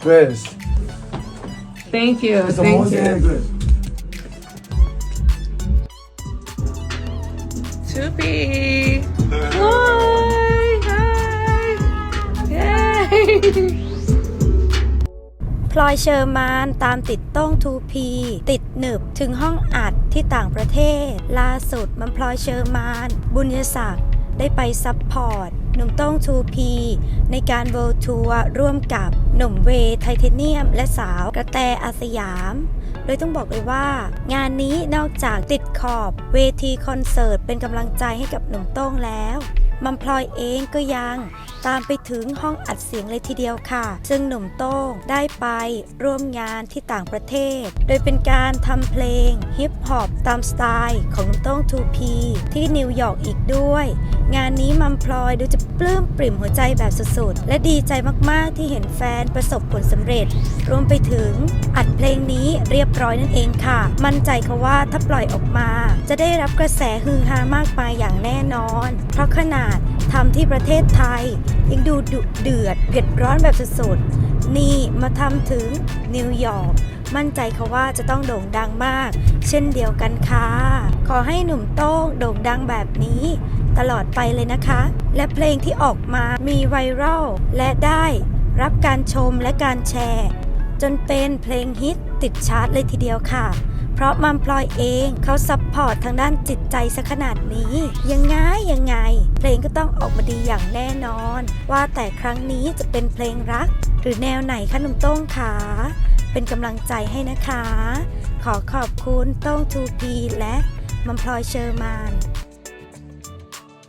Chris. Thank you. It's Thank almost you. very good. Tupi. Hi. Hi. Yay. พลอยเชอร์มานตามติดต้อง 2P ติดหนึบถึงห้องอัดที่ต่างประเทศ ล่าสุดมันพลอยเชอร์มาน บุญยศักดิ์ ได้ไปซัพพอร์ต หนุ่มโต้อง 2P ในการเวิลด์ทัวร์ร่วมกับหนุ่มเวไทเทเนียม และสาวกระแตอาสยาม โดยต้องบอกเลยว่า งานนี้นอกจากติดขอบเวทีคอนเสิร์ตเป็นกำลังใจให้กับหนุ่มโต้งแล้ว มัมพลอยเองก็ยัง ตามไปถึงห้องอัดเสียงเลยทีเดียวค่ะ ซึ่งหนุ่มโต้งได้ไปร่วมงานที่ต่างประเทศ โดยเป็นการทำเพลงฮิปฮอปตามสไตล์ของหนุ่มโต้ง 2P ที่นิวยอร์กอีกด้วย งานนี้มัมพลอยดูจะปลื้มปริ่มหัวใจแบบสุดๆ และดีใจมากๆที่เห็นแฟนประสบผลสำเร็จ รวมไปถึงอัดเพลงนี้เรียบร้อยนั่นเองค่ะ มั่นใจค่ะว่าถ้าปล่อยออกมา จะได้รับกระแสฮือฮามากมายอย่างแน่นอน เพราะขนาด ทำที่ประเทศไทย ยังดูดุเดือดเผ็ดร้อนแบบสุดๆ นี่มาทำถึงนิวยอร์กมั่นใจค่ะว่าจะต้องโด่งดังมาก เช่นเดียวกันค่ะ ขอให้หนุ่มโต้งโด่งดังแบบนี้ ตลอดไปเลยนะคะ และเพลงที่ออกมามีไวรัลและได้รับการชมและการแชร์ จนเป็นเพลงฮิตติดชาร์ตเลยทีเดียวค่ะ เพราะมัมพลอยเองเขาซัพพอร์ตทางด้านจิตใจซะขนาดนี้ ยังไงยังไง เพลงก็ต้องออกมาดีอย่างแน่นอน ว่าแต่ครั้งนี้จะเป็นเพลงรัก หรือแนวไหนคะหนุ่มโต้งขาเป็นกำลังใจให้นะคะ ขอขอบคุณโต้งทูพีและมัมพลอยเชอร์มาน